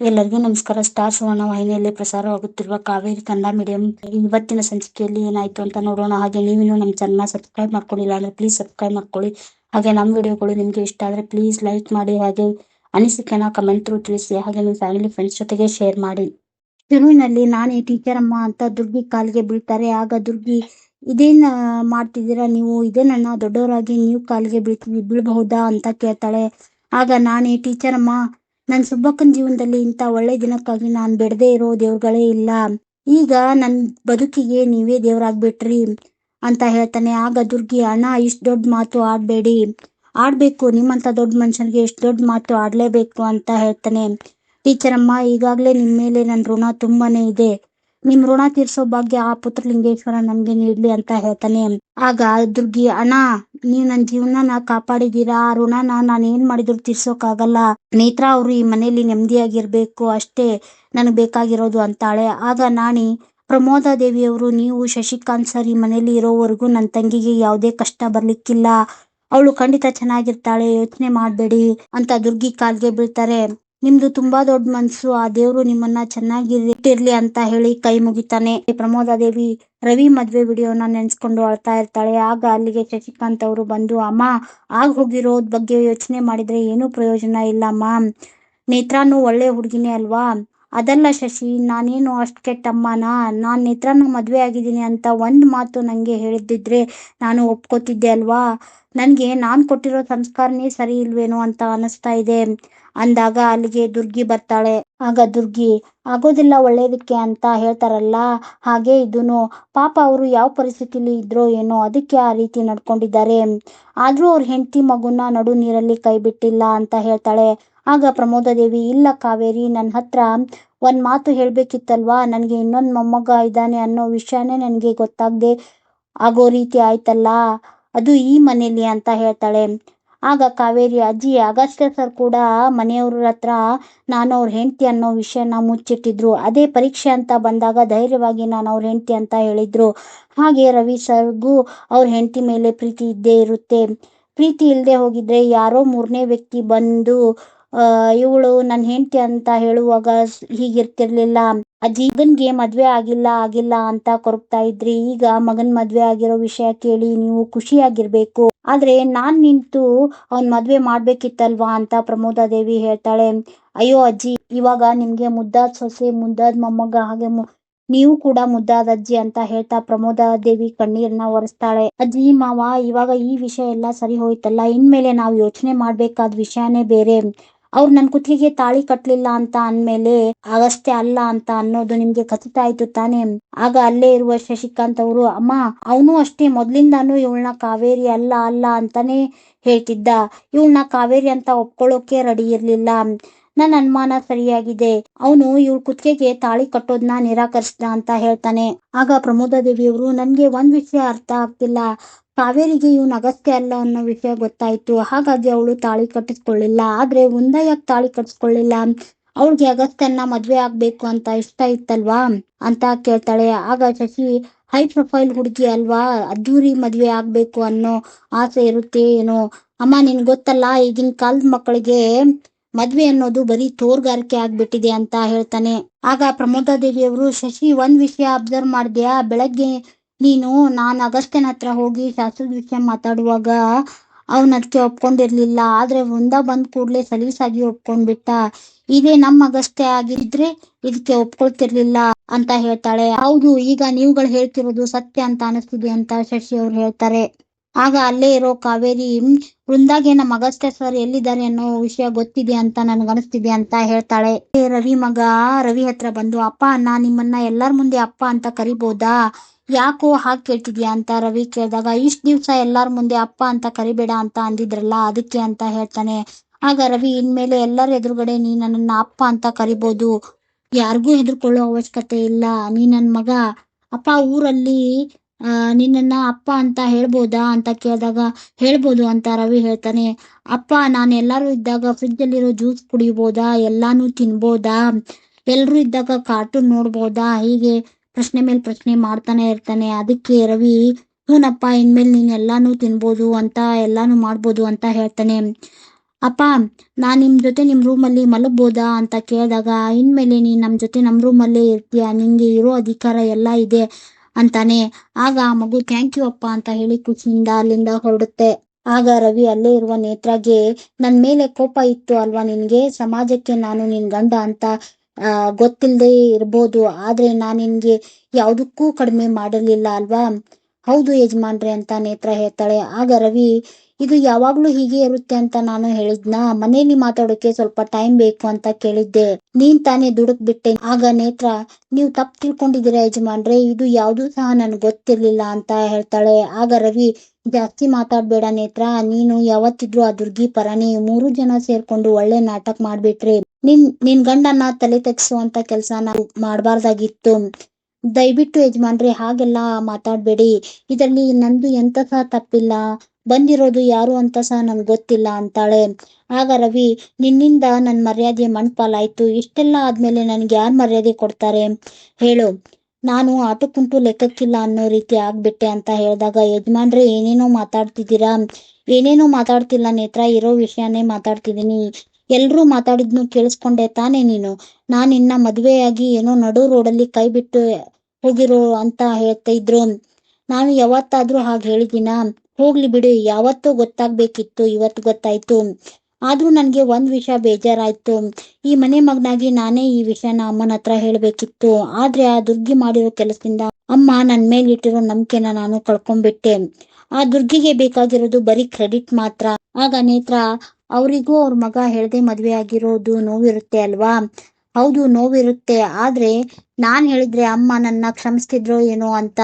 ಎಲ್ಲರಿಗೂ ನಮಸ್ಕಾರ. ಸ್ಟಾರ್ ಸುವರ್ಣ ವಾಹಿನಿಯಲ್ಲಿ ಪ್ರಸಾರವಾಗುತ್ತಿರುವ ಕಾವೇರಿ ಕನ್ನಡ ಮೀಡಿಯಂ. ಇವತ್ತಿನ ಸಂಚಿಕೆಯಲ್ಲಿ ಏನಾಯ್ತು ಅಂತ ನೋಡೋಣ. ಹಾಗೆ ನೀವಿನ್ನೂ ನಮ್ಮ ಚಾನಲ್ನ ಸಬ್ಸ್ಕ್ರೈಬ್ ಮಾಡ್ಕೊಂಡಿಲ್ಲ ಅಂದ್ರೆ ಪ್ಲೀಸ್ ಸಬ್ಸ್ಕ್ರೈಬ್ ಮಾಡ್ಕೊಳ್ಳಿ. ಹಾಗೆ ನಮ್ಮ ವಿಡಿಯೋಗಳು ನಿಮಗೆ ಇಷ್ಟ ಆದ್ರೆ ಪ್ಲೀಸ್ ಲೈಕ್ ಮಾಡಿ. ಹಾಗೆ ಅನಿಸಿಕೆನ ಕಮೆಂಟ್ ಥ್ರೂ ತಿಳಿಸಿ. ಹಾಗೆ ನಿಮ್ಮ ಫ್ಯಾಮಿಲಿ ಫ್ರೆಂಡ್ಸ್ ಜೊತೆಗೆ ಶೇರ್ ಮಾಡಿ. ಶುರುವಿನಲ್ಲಿ ನಾನೇ ಟೀಚರ್ ಅಮ್ಮ ಅಂತ ದುರ್ಗಿ ಕಾಲಿಗೆ ಬೀಳ್ತಾರೆ. ಆಗ ದುರ್ಗಿ, ಇದೇನ್ ಮಾಡ್ತಿದ್ದೀರಾ ನೀವು? ಇದೇನನ್ನ ದೊಡ್ಡವರಾಗಿ ನೀವು ಕಾಲಿಗೆ ಬೀಳ್ತೀವಿ ಬೀಳಬಹುದಾ? ಅಂತ ಕೇಳ್ತಾಳೆ. ಆಗ ನಾನೇ, ಟೀಚರ್ ಅಮ್ಮ ನನ್ ಸುಬ್ಬಕ್ಕನ ಜೀವನದಲ್ಲಿ ಇಂತ ಒಳ್ಳೆ ದಿನಕ್ಕಾಗಿ ನಾನ್ ಬೆಡದೇ ಇರೋ ದೇವ್ರುಗಳೇ ಇಲ್ಲ. ಈಗ ನನ್ ಬದುಕಿಗೆ ನೀವೇ ದೇವ್ರಾಗ್ಬಿಟ್ರಿ ಅಂತ ಹೇಳ್ತಾನೆ. ಆಗ ದುರ್ಗಿ, ಅಣ್ಣ, ಇಷ್ಟು ದೊಡ್ಡ ಮಾತು ಆಡ್ಬೇಡಿ. ಆಡ್ಬೇಕು ನಿಮ್ಮಂತ ದೊಡ್ಡ ಮನುಷ್ಯನಿಗೆ ಇಷ್ಟ್ ದೊಡ್ಡ ಮಾತು ಆಡ್ಲೇಬೇಕು ಅಂತ ಹೇಳ್ತಾನೆ. ಟೀಚರ್ ಅಮ್ಮ ಈಗಾಗ್ಲೇ ನಿಮ್ಮ ಮೇಲೆ ನನ್ ಋಣ ತುಂಬಾನೇ ಇದೆ. ನಿಮ್ ಋಣ ತೀರ್ಸೋ ಭಾಗ್ಯ ಆ ಪುತ್ರಲಿಂಗೇಶ್ವರ ನನ್ಗೆ ನೀಡ್ಲಿ ಅಂತ ಹೇಳ್ತಾನೆ ಆಗ ದುರ್ಗಿ, ಅಣ್ಣ, ನೀವ್ ನನ್ ಜೀವನನ ಕಾಪಾಡಿದೀರಾ? ಆ ಋಣನ ನಾನ್ ಏನ್ ಮಾಡಿದ್ರು ತೀರ್ಸೋಕಾಗಲ್ಲ. ನೇತ್ರ ಅವ್ರು ಈ ಮನೇಲಿ ನೆಮ್ಮದಿಯಾಗಿರ್ಬೇಕು ಅಷ್ಟೇ ನನಗ್ ಬೇಕಾಗಿರೋದು ಅಂತಾಳೆ. ಆಗ ನಾಣಿ, ಪ್ರಮೋದ ದೇವಿಯವರು, ನೀವು ಶಶಿಕಾಂತ್ ಸರ್ ಈ ಮನೇಲಿ ಇರೋವರೆಗೂ ನನ್ನ ತಂಗಿಗೆ ಯಾವುದೇ ಕಷ್ಟ ಬರ್ಲಿಕ್ಕಿಲ್ಲ. ಅವಳು ಖಂಡಿತ ಚೆನ್ನಾಗಿರ್ತಾಳೆ, ಯೋಚನೆ ಮಾಡ್ಬೇಡಿ ಅಂತ ದುರ್ಗಿ ಕಾಲ್ಗೆ ಬೀಳ್ತಾರೆ. ನಿಮ್ದು ತುಂಬಾ ದೊಡ್ಡ ಮನ್ಸು, ಆ ದೇವ್ರು ನಿಮ್ಮನ್ನ ಚೆನ್ನಾಗಿ ಇಟ್ಟಿರ್ಲಿ ಅಂತ ಹೇಳಿ ಕೈ ಮುಗಿತಾನೆ. ಪ್ರಮೋದ ದೇವಿ ರವಿ ಮದ್ವೆ ವಿಡಿಯೋನ ನೆನ್ಸ್ಕೊಂಡು ಅಳ್ತಾ ಇರ್ತಾಳೆ. ಆಗ ಅಲ್ಲಿಗೆ ಶಶಿಕಾಂತ್ ಅವರು ಬಂದು, ಅಮ್ಮ, ಆಗ ಹೋಗಿರೋದ್ ಬಗ್ಗೆ ಯೋಚನೆ ಮಾಡಿದ್ರೆ ಏನು ಪ್ರಯೋಜನ ಇಲ್ಲ ಅಮ್ಮ ನೇತ್ರಾನು ಒಳ್ಳೆ ಹುಡುಗಿನೇ ಅಲ್ವಾ? ಅದಲ್ಲ ಶಶಿ, ನಾನೇನು ಅಷ್ಟು ಕೆಟ್ಟಮ್ಮನ? ನಾನು ನೇತ್ರನ ಮದುವೆ ಆಗಿದ್ದೀನಿ ಅಂತ ಒಂದು ಮಾತು ನನಗೆ ಹೇಳಿದ್ದಿದ್ರೆ ನಾನು ಒಪ್ಕೋತಿದ್ದೆ ಅಲ್ವಾ? ನನಗೆ ನಾನು ಕೊಟ್ಟಿರೋ ಸಂಸ್ಕಾರನೇ ಸರಿ ಇಲ್ವೇನೋ ಅಂತ ಅನಿಸ್ತಾ ಇದೆ. ಅಂದಾಗ ಅಲ್ಲಿಗೆ ದುರ್ಗಿ ಬರ್ತಾಳೆ. ಆಗ ದುರ್ಗಿ, ಆಗೋದಿಲ್ಲ ಒಳ್ಳೇದಕ್ಕೆ ಅಂತ ಹೇಳ್ತಾರಲ್ಲ? ಹಾಗೆ ಇದೂನು. ಪಾಪ ಅವರು ಯಾವ ಪರಿಸ್ಥಿತಿಲಿ ಇದ್ರೋ ಏನೋ ಅದಕ್ಕೆ ಆ ರೀತಿ ನಡ್ಕೊಂಡಿದ್ದಾರೆ. ಆದ್ರೂ ಅವ್ರ ಹೆಂಡತಿ ಮಗುನ ನಡು ನೀರಲ್ಲಿ ಕೈ ಬಿಟ್ಟಿಲ್ಲ ಅಂತ ಹೇಳ್ತಾಳೆ. ಆಗ ಪ್ರಮೋದ ದೇವಿ ಇಲ್ಲ ಕಾವೇರಿ ನನ್ನ ಹತ್ರ ಒಂದ್ ಮಾತು ಹೇಳ್ಬೇಕಿತ್ತಲ್ವಾ? ನನಗೆ ಇನ್ನೊಂದು ಮೊಮ್ಮಗ ಇದ್ದಾನೆ ಅನ್ನೋ ವಿಷಯನೇ ನನಗೆ ಗೊತ್ತಾಗದೆ ಆಗೋ ರೀತಿ ಆಯ್ತಲ್ಲ? ಅದು ಈ ಮನೇಲಿ ಅಂತ ಹೇಳ್ತಾಳೆ. ಆಗ ಕಾವೇರಿ, ಅಜ್ಜಿ ಅಗಸ್ಟ್ಯ ಸರ್ ಕೂಡ ಮನೆಯವ್ರ ಹತ್ರ ನಾನು ಅವ್ರ ಹೆಂಡತಿ ಅನ್ನೋ ವಿಷಯನ ಮುಚ್ಚಿಟ್ಟಿದ್ರು. ಅದೇ ಪರೀಕ್ಷೆ ಅಂತ ಬಂದಾಗ ಧೈರ್ಯವಾಗಿ ನಾನು ಅವ್ರ ಹೆಂಡತಿ ಅಂತ ಹೇಳಿದ್ರು. ಹಾಗೆ ರವಿ ಸರ್ಗೂ ಅವ್ರ ಹೆಂಡತಿ ಮೇಲೆ ಪ್ರೀತಿ ಇದ್ದೇ ಇರುತ್ತೆ. ಪ್ರೀತಿ ಇಲ್ಲದೆ ಹೋಗಿದ್ರೆ ಯಾರೋ ಮೂರನೇ ವ್ಯಕ್ತಿ ಬಂದು ಇವಳು ನನ್ನ ಹೆಂಡತಿ ಅಂತ ಹೇಳುವಾಗ ಹೀಗಿರ್ತಿರ್ಲಿಲ್ಲ. ಅಜ್ಜಿ, ಮಗನ್ಗೆ ಮದ್ವೆ ಆಗಿಲ್ಲ ಆಗಿಲ್ಲ ಅಂತ ಕೊರಗ್ತಾ ಇದ್ರಿ. ಈಗ ಮಗನ್ ಮದ್ವೆ ಆಗಿರೋ ವಿಷಯ ಕೇಳಿ ನೀವು ಖುಷಿಯಾಗಿರ್ಬೇಕು. ಆದ್ರೆ ನಾನ್ ನಿಂತು ಅವ್ನ್ ಮದ್ವೆ ಮಾಡ್ಬೇಕಿತ್ತಲ್ವಾ ಅಂತ ಪ್ರಮೋದಾದೇವಿ ಹೇಳ್ತಾಳೆ. ಅಯ್ಯೋ ಅಜ್ಜಿ, ಇವಾಗ ನಿಮ್ಗೆ ಮುದ್ದಾದ್ ಸೊಸೆ, ಮುದ್ದಾದ್ ಮೊಮ್ಮಗ ಹಾಗೆ ನೀವು ಕೂಡ ಮುದ್ದಾದ ಅಜ್ಜಿ ಅಂತ ಹೇಳ್ತಾ ಪ್ರಮೋದ ದೇವಿ ಕಣ್ಣೀರ್ನ ಒರೆಸ್ತಾಳೆ. ಅಜ್ಜಿ, ಮಾವ, ಇವಾಗ ಈ ವಿಷಯ ಎಲ್ಲ ಸರಿ ಹೋಯ್ತಲ್ಲ. ಇನ್ಮೇಲೆ ನಾವು ಯೋಚನೆ ಮಾಡ್ಬೇಕಾದ ವಿಷಯನೇ ಬೇರೆ. ಅವ್ರು ನನ್ ಕುತ್ತಿಗೆಗೆ ತಾಳಿ ಕಟ್ಲಿಲ್ಲ ಅಂತ ಅಂದ್ಮೇಲೆ ಆಗಷ್ಟೇ ಅಲ್ಲ ಅಂತ ಅನ್ನೋದು ನಿಮ್ಗೆ ಖಚಿತ ಆಯ್ತು ತಾನೇ. ಆಗ ಅಲ್ಲೇ ಇರುವ ಶಶಿಕಾಂತ್ ಅವರು, ಅಮ್ಮ, ಅವನು ಅಷ್ಟೇ ಮೊದ್ಲಿಂದಾನು ಇವಳನ್ನ ಕಾವೇರಿ ಅಲ್ಲ ಅಲ್ಲ ಅಂತಾನೆ ಹೇಳ್ತಿದ್ದ. ಇವಳನ್ನ ಕಾವೇರಿ ಅಂತ ಒಪ್ಕೊಳ್ಳೋಕೆ ರೆಡಿ ಇರ್ಲಿಲ್ಲ. ನನ್ನ ಅನುಮಾನ ಸರಿಯಾಗಿದೆ. ಅವನು ಇವಳ ಕುತ್ತಿಗೆಗೆ ತಾಳಿ ಕಟ್ಟೋದ್ನ ನಿರಾಕರಿಸಿದ ಅಂತ ಹೇಳ್ತಾನೆ. ಆಗ ಪ್ರಮೋದ ದೇವಿಯವರು ನನ್ಗೆ ಒಂದ್ ವಿಷಯ ಅರ್ಥ ಆಗ್ತಿಲ್ಲ. ಕಾವೇರಿಗೆ ಇವನ್ ಅಗಸ್ತ್ಯ ಅಲ್ಲ ಅನ್ನೋ ವಿಷಯ ಗೊತ್ತಾಯ್ತು. ಹಾಗಾಗಿ ಅವಳು ತಾಳಿ ಕಟ್ಟಿಸ್ಕೊಳ್ಳಿಲ್ಲ. ಆದ್ರೆ ಮುಂದೆ ಯಾಕೆ ತಾಳಿ ಕಟ್ಟಿಸ್ಕೊಳ್ಳಿಲ್ಲ? ಅವಳಿಗೆ ಅಗಸ್ತ್ಯನ್ನ ಮದ್ವೆ ಆಗ್ಬೇಕು ಅಂತ ಇಷ್ಟ ಇತ್ತಲ್ವಾ? ಅಂತ ಕೇಳ್ತಾಳೆ. ಆಗ ಶಶಿ, ಹೈ ಪ್ರೊಫೈಲ್ ಹುಡುಗಿ ಅಲ್ವಾ? ಅದ್ದೂರಿ ಮದ್ವೆ ಆಗ್ಬೇಕು ಅನ್ನೋ ಆಸೆ ಇರುತ್ತೆ ಏನೋ. ಅಮ್ಮ ನಿನ್ ಗೊತ್ತಲ್ಲ, ಈಗಿನ ಕಾಲದ ಮಕ್ಕಳಿಗೆ ಮದ್ವೆ ಅನ್ನೋದು ಬರೀ ತೋರ್ಗಾರಿಕೆ ಆಗ್ಬಿಟ್ಟಿದೆ ಅಂತ ಹೇಳ್ತಾನೆ. ಆಗ ಪ್ರಮೋದ ದೇವಿಯವರು ಶಶಿ, ಒಂದ್ ವಿಷಯ ಅಬ್ಸರ್ವ್ ಮಾಡಿದ್ಯಾ? ಬೆಳಗ್ಗೆ ನೀನು ನಾನು ಅಗಸ್ತ್ಯನ ಹತ್ರ ಹೋಗಿ ಶಾಸ್ತ್ರದ ವಿಷಯ ಮಾತಾಡುವಾಗ ಅವನ ಅದಕ್ಕೆ ಒಪ್ಕೊಂಡಿರ್ಲಿಲ್ಲ. ಆದ್ರೆ ವೃಂದ ಬಂದ್ ಕೂಡ್ಲೆ ಸಲೀಸಾಗಿ ಒಪ್ಕೊಂಡ್ಬಿಟ್ಟ. ಇದೇ ನಮ್ಮ ಅಗಸ್ತ್ಯ ಆಗಿದ್ರೆ ಇದಕ್ಕೆ ಒಪ್ಕೊಳ್ತಿರ್ಲಿಲ್ಲ ಅಂತ ಹೇಳ್ತಾಳೆ. ಹೌದು, ಈಗ ನೀವುಗಳು ಹೇಳ್ತಿರೋದು ಸತ್ಯ ಅಂತ ಅನಿಸ್ತಿದೆ ಅಂತ ಶಶಿ ಅವ್ರು ಹೇಳ್ತಾರೆ. ಆಗ ಅಲ್ಲೇ ಇರೋ ಕಾವೇರಿ ವೃಂದಾಗೆ ನಮ್ಮ ಅಗಸ್ತ್ಯ ಸರ್ ಎಲ್ಲಿದ್ದಾರೆ ಅನ್ನೋ ವಿಷಯ ಗೊತ್ತಿದೆ ಅಂತ ನನ್ಗೆ ಅನಿಸ್ತಿದೆ ಅಂತ ಹೇಳ್ತಾಳೆ. ರವಿ ಮಗ, ರವಿ ಹತ್ರ ಬಂದು, ಅಪ್ಪ, ನಾ ನಿಮ್ಮನ್ನ ಎಲ್ಲರ ಮುಂದೆ ಅಪ್ಪ ಅಂತ ಕರಿಬೋದಾ? ಯಾಕೋ ಹಾಗೆ ಕೇಳ್ತಿದ್ಯಾ? ಅಂತ ರವಿ ಕೇಳಿದಾಗ, ಇಷ್ಟ ದಿವ್ಸ ಎಲ್ಲಾರ ಮುಂದೆ ಅಪ್ಪ ಅಂತ ಕರಿಬೇಡ ಅಂತ ಅಂದಿದ್ರಲ್ಲ, ಅದಕ್ಕೆ ಅಂತ ಹೇಳ್ತಾನೆ. ಆಗ ರವಿ, ಇನ್ಮೇಲೆ ಎಲ್ಲರ ಎದುರುಗಡೆ ನೀ ನನ್ನ ಅಪ್ಪ ಅಂತ ಕರಿಬೋದು. ಯಾರಿಗೂ ಹೆದರ್ಕೊಳ್ಳೋ ಅವಶ್ಯಕತೆ ಇಲ್ಲ. ನೀ ನನ್ನ ಮಗ. ಅಪ್ಪ, ಊರಲ್ಲಿ ನಿನ್ನನ್ನ ಅಪ್ಪ ಅಂತ ಹೇಳ್ಬೋದಾ ಅಂತ ಕೇಳಿದಾಗ ಹೇಳ್ಬೋದು ಅಂತ ರವಿ ಹೇಳ್ತಾನೆ, ಅಪ್ಪ ನಾನು ಎಲ್ಲಾರು ಇದ್ದಾಗ ಫ್ರಿಜ್ ಅಲ್ಲಿರೋ ಜ್ಯೂಸ್ ಕುಡಿಬೋದಾ, ಎಲ್ಲಾನು ತಿನ್ಬೋದಾ ಎಲ್ಲರೂ ಇದ್ದಾಗ ಕಾರ್ಟೂನ್ ನೋಡ್ಬೋದಾ, ಹೀಗೆ ಪ್ರಶ್ನೆ ಮೇಲೆ ಪ್ರಶ್ನೆ ಮಾಡ್ತಾನೆ ಇರ್ತಾನೆ. ಅದಕ್ಕೆ ರವಿ, ಹೂನಪ್ಪ, ಇನ್ಮೇಲೆ ನೀನ್ ಎಲ್ಲಾನು ತಿನ್ಬೋದು ಅಂತ, ಎಲ್ಲಾನು ಮಾಡ್ಬೋದು ಅಂತ ಹೇಳ್ತಾನೆ. ಅಪ್ಪ, ನಾನ್ ನಿಮ್ ಜೊತೆ ನಿಮ್ ರೂಮಲ್ಲಿ ಮಲಗ್ಬೋದಾ ಅಂತ ಕೇಳಿದಾಗ, ಇನ್ಮೇಲೆ ನೀನ್ ನಮ್ ಜೊತೆ ನಮ್ ರೂಮಲ್ಲೇ ಇರ್ತೀಯ, ನಿಂಗೆ ಇರೋ ಅಧಿಕಾರ ಎಲ್ಲ ಇದೆ ಅಂತಾನೆ. ಆಗ ಆ ಮಗು ಥ್ಯಾಂಕ್ ಯು ಅಪ್ಪ ಅಂತ ಹೇಳಿ ಖುಷಿಯಿಂದ ಅಲ್ಲಿಂದ ಹೊರಡುತ್ತೆ. ಆಗ ರವಿ ಅಲ್ಲೇ ಇರುವ ನೇತ್ರಾಗೆ, ನನ್ ಮೇಲೆ ಕೋಪ ಇತ್ತು ಅಲ್ವಾ ನಿನ್ಗೆ? ಸಮಾಜಕ್ಕೆ ನಾನು ನಿನ್ ಗಂಡ ಅಂತ, ಆ ಗೊತ್ತಿಲ್ಲದೆ ಇರ್ಬೋದು. ಆದ್ರೆ ನಾನ್ ನಿನ್ಗೆ ಯಾವುದಕ್ಕೂ ಕಡಿಮೆ ಮಾಡಲಿಲ್ಲ ಅಲ್ವಾ? ಹೌದು ಯಜಮಾನ್ರೆ ಅಂತ ನೇತ್ರ ಹೇಳ್ತಾಳೆ. ಆಗ ರವಿ ಇದು ಯಾವಾಗ್ಲೂ ಹೀಗೆ ಇರುತ್ತೆ ಅಂತ ನಾನು ಹೇಳಿದ್ನಾ? ಮನೇಲಿ ಮಾತಾಡೋಕೆ ಸ್ವಲ್ಪ ಟೈಮ್ ಬೇಕು ಅಂತ ಕೇಳಿದ್ದೆ. ನೀನ್ ತಾನೇ ದುಡುಕ್ ಬಿಟ್ಟೆ. ಆಗ ನೇತ್ರ, ನೀವು ತಪ್ಪು ತಿಳ್ಕೊಂಡಿದ್ದೀರಾ ಯಜಮಾನ್ರೆ? ಇದು ಯಾವ್ದು ಸಹ ನನ್ಗೆ ಗೊತ್ತಿರ್ಲಿಲ್ಲ ಅಂತ ಹೇಳ್ತಾಳೆ. ಆಗ ರವಿ, ಜಾಸ್ತಿ ಮಾತಾಡ್ಬೇಡ ನೇತ್ರ. ನೀನು ಯಾವತ್ತಿದ್ರು ಆ ದುರ್ಗಿ ಪರನೇ ಮೂರು ಜನ ಸೇರ್ಕೊಂಡು ಒಳ್ಳೆ ನಾಟಕ ಮಾಡ್ಬಿಟ್ರಿ ನಿನ್ ನಿನ್ ಗಂಡನ್ನ ತಲೆ ತೆಗ್ಸುವಂತ ಕೆಲ್ಸ ನಾವು ಮಾಡಬಾರ್ದಾಗಿತ್ತು. ದಯವಿಟ್ಟು ಯಜಮಾನ್ರಿ, ಹಾಗೆಲ್ಲ ಮಾತಾಡ್ಬೇಡಿ. ಇದರಲ್ಲಿ ನಂದು ಎಂತ ಸಹ ತಪ್ಪಿಲ್ಲ. ಬಂದಿರೋದು ಯಾರು ಅಂತ ಸಹ ನಮ್ಗೆ ಗೊತ್ತಿಲ್ಲ ಅಂತಾಳೆ. ಆಗ ರವಿ, ನಿನ್ನಿಂದ ನನ್ ಮರ್ಯಾದೆ ಮಣ್ಪಾಲಾಯ್ತು. ಇಷ್ಟೆಲ್ಲ ಆದ್ಮೇಲೆ ನನ್ಗೆ ಯಾರ್ ಮರ್ಯಾದೆ ಕೊಡ್ತಾರೆ? ಹೇಳು. ನಾನು ಆಟಕ್ಕುಂಟು ಲೆಕ್ಕಕ್ಕಿಲ್ಲ ಅನ್ನೋ ರೀತಿ ಆಗ್ಬಿಟ್ಟೆ ಅಂತ ಹೇಳಿದಾಗ ಯಜಮಾನ್ರೆ, ಏನೇನೋ ಮಾತಾಡ್ತಿದ್ದೀರಾ? ಏನೇನೋ ಮಾತಾಡ್ತಿಲ್ಲ ನೇತ್ರ, ಇರೋ ವಿಷಯನೇ ಮಾತಾಡ್ತಿದ್ದೀನಿ. ಎಲ್ರೂ ಮಾತಾಡಿದ್ನು ಕೇಳಿಸ್ಕೊಂಡೆ ತಾನೇ ನೀನು? ನಾನ್ ಇನ್ನ ಮದ್ವೆಯಾಗಿ ಏನೋ ನಡು ರೋಡಲ್ಲಿ ಕೈ ಬಿಟ್ಟು ಹೋಗಿರೋ ಅಂತ ಹೇಳ್ತಾ ಇದ್ರು. ನಾನು ಯಾವತ್ತಾದ್ರೂ ಹಾಗೆ ಹೇಳಿದ್ದೀನ? ಹೋಗ್ಲಿ ಬಿಡಿ, ಯಾವತ್ತೂ ಗೊತ್ತಾಗ್ಬೇಕಿತ್ತು, ಇವತ್ತು ಗೊತ್ತಾಯ್ತು. ಆದ್ರೂ ನನ್ಗೆ ಒಂದ್ ವಿಷಯ ಬೇಜಾರಾಯ್ತು. ಈ ಮನೆ ಮಗನಾಗಿ ನಾನೇ ಈ ವಿಷಯನ ಅಮ್ಮನ ಹತ್ರ ಹೇಳ್ಬೇಕಿತ್ತು. ಆದ್ರೆ ಆ ದುರ್ಗಿ ಮಾಡಿರೋ ಕೆಲಸದಿಂದ ಅಮ್ಮ ನನ್ ಮೇಲೆ ಇಟ್ಟಿರೋ ನಂಬಿಕೆನ ನಾನು ಕಳ್ಕೊಂಡ್ಬಿಟ್ಟೆ. ಆ ದುರ್ಗಿಗೆ ಬೇಕಾಗಿರೋದು ಬರೀ ಕ್ರೆಡಿಟ್ ಮಾತ್ರ. ಆಗ ನೇತ್ರ, ಅವರಿಗೂ ಅವ್ರ ಮಗ ಹೇಳದೆ ಮದ್ವೆ ಆಗಿರೋದು ನೋವಿರುತ್ತೆ ಅಲ್ವಾ? ಹೌದು, ನೋವಿರುತ್ತೆ. ಆದ್ರೆ ನಾನ್ ಹೇಳಿದ್ರೆ ಅಮ್ಮ ನನ್ನ ಕ್ಷಮಿಸ್ತಿದ್ರೋ ಏನೋ ಅಂತ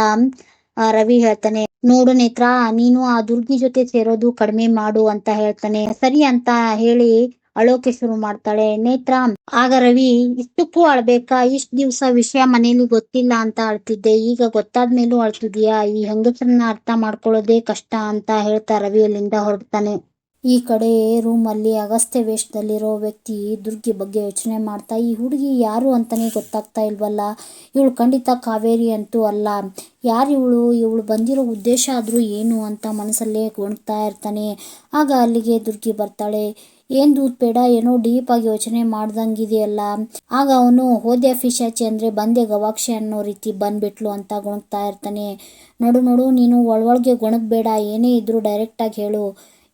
ರವಿ ಹೇಳ್ತಾನೆ. ನೋಡು ನೇತ್ರ, ನೀನು ಆ ದುರ್ಗಿ ಜೊತೆ ಸೇರೋದು ಕಡಿಮೆ ಮಾಡು ಅಂತ ಹೇಳ್ತಾನೆ. ಸರಿ ಅಂತ ಹೇಳಿ ಅಳೋಕೆ ಶುರು ಮಾಡ್ತಾಳೆ. ನೇತ್ರ, ಆಗ ರವಿ ಇಷ್ಟಕ್ಕೂ ಅಳ್ಬೇಕಾ? ಇಷ್ಟ ದಿವ್ಸ ವಿಷಯ ಮನೇಲಿ ಗೊತ್ತಿಲ್ಲ ಅಂತ ಅಳ್ತಿದ್ದೆ. ಈಗ ಗೊತ್ತಾದ್ಮೇಲೂ ಅಳ್ತಿದ್ಯಾ ಈ ಹೆಂಗಸರನ್ನ ಅರ್ಥ ಮಾಡ್ಕೊಳ್ಳೋದೇ ಕಷ್ಟ ಅಂತ ಹೇಳ್ತಾ ರವಿ ಅಲ್ಲಿಂದ ಹೊರಡ್ತಾನೆ. ಈ ಕಡೆ ರೂಮಲ್ಲಿ ಅಗಸ್ತ್ಯ ವೇಷದಲ್ಲಿರೋ ವ್ಯಕ್ತಿ ದುರ್ಗಿ ಬಗ್ಗೆ ಯೋಚನೆ ಮಾಡ್ತಾ, ಈ ಹುಡುಗಿ ಯಾರು ಅಂತಲೇ ಗೊತ್ತಾಗ್ತಾ ಇಲ್ವಲ್ಲ? ಇವಳು ಖಂಡಿತ ಕಾವೇರಿ ಅಂತೂ ಅಲ್ಲ. ಯಾರು ಇವಳು? ಇವಳು ಬಂದಿರೋ ಉದ್ದೇಶ ಆದರೂ ಏನು ಅಂತ ಮನಸ್ಸಲ್ಲೇ ಗೊಣ್ತಾ ಇರ್ತಾನೆ. ಆಗ ಅಲ್ಲಿಗೆ ದುರ್ಗಿ ಬರ್ತಾಳೆ. ಏನು ದೂದ್ ಬೇಡ, ಏನೋ ಡೀಪ್ ಆಗಿ ಯೋಚನೆ ಮಾಡ್ದಂಗಿದೆಯಲ್ಲ. ಆಗ ಅವನು ಹೋದ್ಯ ಫಿಶಾಚಿ ಅಂದರೆ ಬಂದೆ ಗವಾಕ್ಷಿ ಅನ್ನೋ ರೀತಿ ಬಂದ್ಬಿಟ್ಲು ಅಂತ ಗುಣಗ್ತಾ ಇರ್ತಾನೆ. ನೋಡು ನೋಡು, ನೀನು ಒಳೊಳಗೆ ಗುಣಗ್ಬೇಡ, ಏನೇ ಇದ್ರೂ ಡೈರೆಕ್ಟಾಗಿ ಹೇಳು.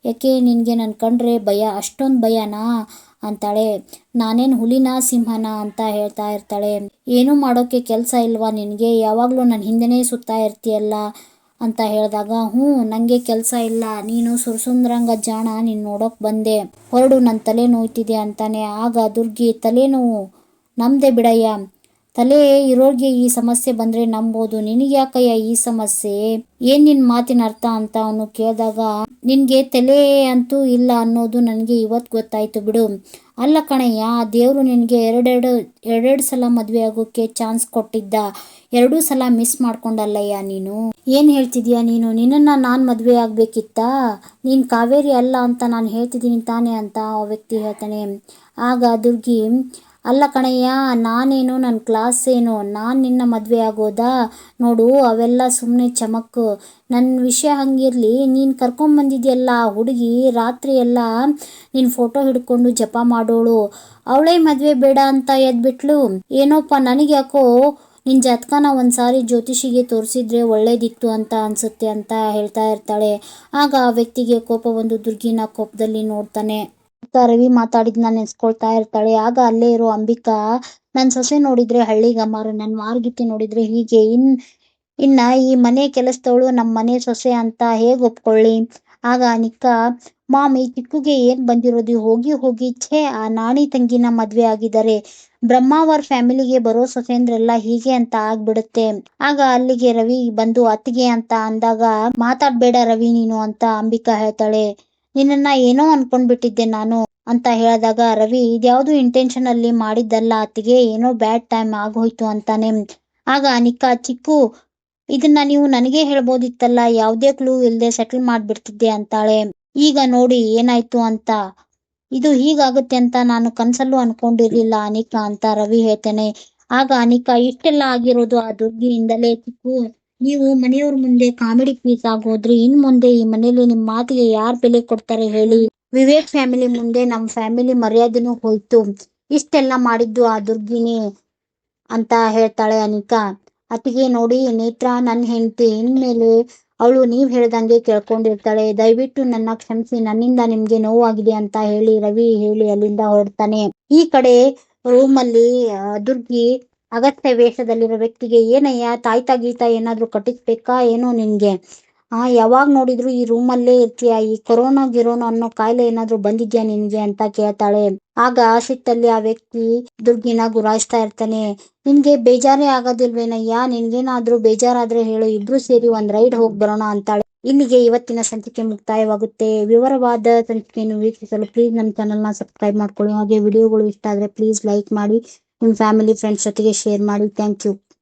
ಯಾಕೆ ನಿನಗೆ ನನ್ನ ಕಂಡ್ರೆ ಭಯ? ಅಷ್ಟೊಂದು ಭಯನಾ? ಅಂತಾಳೆ. ನಾನೇನು ಹುಲಿನ, ಸಿಂಹನ? ಅಂತ ಹೇಳ್ತಾ ಇರ್ತಾಳೆ. ಏನೂ ಮಾಡೋಕ್ಕೆ ಕೆಲಸ ಇಲ್ವಾ ನಿನಗೆ? ಯಾವಾಗಲೂ ನನ್ನ ಹಿಂದೆನೇ ಸುತ್ತಾ ಇರ್ತೀಯಲ್ಲ? ಅಂತ ಹೇಳಿದಾಗ, ಹ್ಞೂ ನನಗೆ ಕೆಲಸ ಇಲ್ಲ. ನೀನು ಸುರಸುಂದ್ರಂಗ ಜಾಣ, ನೀನು ನೋಡೋಕೆ ಬಂದೆ. ಹೊರಡು ನನ್ನ ತಲೆ ನೋಯ್ತಿದೆ ಅಂತಾನೆ. ಆಗ ದುರ್ಗಿ ತಲೆನೋವು. ನಮ್ದೆ ಬಿಡಯ್ಯ ತಲೆ ಇರೋರ್ಗೆ ಈ ಸಮಸ್ಯೆ ಬಂದ್ರೆ ನಂಬೋದು. ನಿನಗೆ ಯಾಕಯ್ಯ ಈ ಸಮಸ್ಯೆ? ಏನ್ ನಿನ್ ಮಾತಿನ ಅರ್ಥ ಅಂತ ಅವನು ಕೇಳಿದಾಗ, ನಿನ್ಗೆ ತಲೆ ಅಂತೂ ಇಲ್ಲ ಅನ್ನೋದು ನನಗೆ ಇವತ್ತು ಗೊತ್ತಾಯ್ತು ಬಿಡು. ಅಲ್ಲ ಕಣಯ್ಯ ದೇವರು ನಿನಗೆ ಎರಡೆರಡು ಎರಡೆರಡು ಸಲ ಮದುವೆ ಆಗೋಕ್ಕೆ ಚಾನ್ಸ್ ಕೊಟ್ಟಿದ್ದ. ಎರಡೂ ಸಲ ಮಿಸ್ ಮಾಡ್ಕೊಂಡಲ್ಲಯ್ಯ ನೀನು? ಏನ್ ಹೇಳ್ತಿದ್ಯಾ ನೀನು? ನಿನ್ನನ್ನ ನಾನ್ ಮದುವೆ ಆಗ್ಬೇಕಿತ್ತಾ? ನೀನ್ ಕಾವೇರಿ ಅಲ್ಲ ಅಂತ ನಾನು ಹೇಳ್ತಿದ್ದೀನಿ ತಾನೆ ಅಂತ ಆ ವ್ಯಕ್ತಿ ಹೇಳ್ತಾನೆ. ಆಗ ದುರ್ಗಿ ಅಲ್ಲ ಕಣಯ್ಯ, ನಾನೇನು ನನ್ನ ಕ್ಲಾಸ್ ಏನು? ನಾನು ನಿನ್ನ ಮದುವೆ ಆಗೋದಾ? ನೋಡು, ಅವೆಲ್ಲ ಸುಮ್ಮನೆ ಚಮಕ್ಕು. ನನ್ನ ವಿಷಯ ಹಂಗಿರಲಿ, ನೀನು ಕರ್ಕೊಂಬಂದಿದ್ಯಲ್ಲ ಹುಡುಗಿ, ರಾತ್ರಿ ಎಲ್ಲ ನಿನ್ನ ಫೋಟೋ ಹಿಡ್ಕೊಂಡು ಜಪ ಮಾಡೋಳು. ಅವಳೇ ಮದುವೆ ಬೇಡ ಅಂತ ಎದ್ಬಿಟ್ಲು. ಏನೋಪ್ಪ ನನಗೆ ಯಾಕೋ ನಿನ್ನ ಒಂದು ಒಂದ್ಸಾರಿ ಜ್ಯೋತಿಷಿಗೆ ತೋರಿಸಿದ್ರೆ ಒಳ್ಳೇದಿತ್ತು ಅಂತ ಅನ್ಸುತ್ತೆ ಅಂತ ಹೇಳ್ತಾ ಇರ್ತಾಳೆ. ಆಗ ಆ ವ್ಯಕ್ತಿಗೆ ಕೋಪ ಒಂದು ದುರ್ಗಿನ ಕೋಪದಲ್ಲಿ ನೋಡ್ತಾನೆ. ಅಂತ ರವಿ ಮಾತಾಡಿದ್ನ ನೆನ್ಸ್ಕೊಳ್ತಾ ಇರ್ತಾಳೆ. ಆಗ ಅಲ್ಲೇ ಇರೋ ಅಂಬಿಕಾ, ನನ್ ಸೊಸೆ ನೋಡಿದ್ರೆ ಹಳ್ಳಿಗಮ್ಮಾರು ನನ್ ಮಾರ್ಗಿತಿ ನೋಡಿದ್ರೆ ಹೀಗೆ. ಇನ್, ಇನ್ನ ಈ ಮನೆ ಕೆಲಸದವಳು ನಮ್ ಮನೆ ಸೊಸೆ ಅಂತ ಹೇಗ್ ಒಪ್ಕೊಳ್ಳಿ? ಆಗ ನಿಕ್ಕ ಮಾಮ್, ಈ ಚಿಕ್ಕುಗೆ ಏನ್ ಬಂದಿರೋದು? ಹೋಗಿ ಹೋಗಿ, ಛೇ, ಆ ನಾಣಿ ತಂಗಿನ ಮದ್ವೆ ಆಗಿದ್ದಾರೆ. ಬ್ರಹ್ಮಾವರ್ ಫ್ಯಾಮಿಲಿಗೆ ಬರೋ ಸೊಸೆಂದ್ರೆಲ್ಲ ಹೀಗೆ ಅಂತ ಆಗ್ಬಿಡುತ್ತೆ. ಆಗ ಅಲ್ಲಿಗೆ ರವಿ ಬಂದು, ಅತ್ತಿಗೆ ಅಂತ ಅಂದಾಗ, ಮಾತಾಡ್ಬೇಡ ರವಿ ನೀನು ಅಂತ ಅಂಬಿಕಾ ಹೇಳ್ತಾಳೆ. ನಿನ್ನನ್ನ ಏನೋ ಅನ್ಕೊಂಡ್ಬಿಟ್ಟಿದ್ದೆ ನಾನು. ಅಂತ ಹೇಳಿದಾಗ, ರವಿ, ಇದ್ಯಾವುದೂ ಇಂಟೆನ್ಷನ್ ಅಲ್ಲಿ ಮಾಡಿದ್ದಲ್ಲ, ಅತ್ತಿಗೆ ಏನೋ ಬ್ಯಾಡ್ ಟೈಮ್ ಆಗೋಯ್ತು ಅಂತಾನೆ ಆಗ ನಿಕ್ಕ ಚಿಕ್ಕು, ಇದನ್ನ ನೀವು ನನಗೆ ಹೇಳ್ಬೋದಿತ್ತಲ್ಲ, ಯಾವ್ದೇ ಕ್ಲೂ ಇಲ್ಲದೆ ಸೆಟಲ್ ಮಾಡ್ಬಿಡ್ತಿದ್ದೆ ಅಂತಾಳೆ. ಈಗ ನೋಡಿ ಏನಾಯ್ತು ಅಂತ. ಇದು ಹೀಗಾಗುತ್ತೆ ಅಂತ ನಾನು ಕನ್ಸಲ್ಲೂ ಅನ್ಕೊಂಡಿರ್ಲಿಲ್ಲ ಅನಿಕಾ ಅಂತ ರವಿ ಹೇಳ್ತೇನೆ. ಆಗ ಅನಿಕಾ, ಇಷ್ಟೆಲ್ಲ ಆಗಿರೋದು ಆ ದುರ್ಗಿಯಿಂದಲೇ ಚಿಕ್ಕು. ನೀವು ಮನೆಯವ್ರ ಮುಂದೆ ಕಾಮಿಡಿ ಪೀಸ್ ಆಗೋದ್ರಿ ಇನ್ ಮುಂದೆ ಈ ಮನೇಲಿ ನಿಮ್ ಮಾತಿಗೆ ಯಾರ್ ಬೆಲೆ ಕೊಡ್ತಾರೆ ಹೇಳಿ. ವಿವೇಕ್ ಫ್ಯಾಮಿಲಿ ಮುಂದೆ ನಮ್ಮ ಫ್ಯಾಮಿಲಿ ಮರ್ಯಾದೆನೂ ಹೋಯ್ತು. ಇಷ್ಟೆಲ್ಲ ಮಾಡಿದ್ದು ಆ ದುರ್ಗಿನಿ ಅಂತ ಹೇಳ್ತಾಳೆ ಅನಿಕಾ ಅತಿಗೆ ನೋಡಿ, ನೇತ್ರ ನನ್ನ ಹೆಂಡತಿ, ಇನ್ಮೇಲೆ ಅವಳು ನೀವ್ ಹೇಳ್ದಂಗೆ ಕೇಳ್ಕೊಂಡಿರ್ತಾಳೆ. ದಯವಿಟ್ಟು ನನ್ನ ಕ್ಷಮಿಸಿ, ನನ್ನಿಂದ ನಿಮ್ಗೆ ನೋವಾಗಿದೆ ಅಂತ ಹೇಳಿ ರವಿ ಹೇಳಿ ಅಲ್ಲಿಂದ ಹೊರಡ್ತಾನೆ. ಈ ಕಡೆ ರೂಮಲ್ಲಿ ದುರ್ಗಿ ಅಗತ್ಯ ವೇಷದಲ್ಲಿರೋ ವ್ಯಕ್ತಿಗೆ, ಏನಯ್ಯ, ತಾಯ್ತಾ ಗೀತಾ ಏನಾದ್ರೂ ಕಟ್ಟಿಸ್ಬೇಕಾ? ಏನೋ ನಿನ್ಗೆ? ಯಾವಾಗ ನೋಡಿದ್ರು ಈ ರೂಮಲ್ಲೇ ಇರ್ತೀಯ? ಈ ಕೊರೋನಾ ಗಿರೋನಾ ಅನ್ನೋ ಕಾಯಿಲೆ ಏನಾದ್ರು ಬಂದಿದ್ಯಾ ನಿನ್ಗೆ ಅಂತ ಕೇಳ್ತಾಳೆ. ಆಗ ಸಿಟ್ಟಲ್ಲಿ ಆ ವ್ಯಕ್ತಿ ದುರ್ಗಿನ ಗುರಾಯಿಸ್ತಾ ಇರ್ತಾನೆ. ನಿನ್ಗೆ ಬೇಜಾರೇ ಆಗೋದಿಲ್ವೇನಯ್ಯ? ನಿನ್ಗೇನಾದ್ರೂ ಬೇಜಾರಾದ್ರೆ ಹೇಳು. ಇಬ್ರು ಸೇರಿ ಒಂದ್ ರೈಡ್ ಹೋಗಿ ಬರೋಣ ಅಂತಾಳೆ. ಇಲ್ಲಿಗೆ ಇವತ್ತಿನ ಸಂಚಿಕೆ ಮುಕ್ತಾಯವಾಗುತ್ತೆ. ವಿವರವಾದ ಸಂಚಿಕೆಯನ್ನು ವೀಕ್ಷಿಸಲು ಪ್ಲೀಸ್ ನಮ್ಮ ಚಾನಲ್ನ ಸಬ್ಸ್ಕ್ರೈಬ್ ಮಾಡ್ಕೊಳ್ಳಿ. ಹಾಗೆ ವಿಡಿಯೋಗಳು ಇಷ್ಟ ಆದ್ರೆ ಪ್ಲೀಸ್ ಲೈಕ್ ಮಾಡಿ ನಿಮ್ಮ ಫ್ಯಾಮಿಲಿ ಫ್ರೆಂಡ್ಸ್ ಜೊತೆಗೆ ಶೇರ್ ಮಾಡಿ. Thank you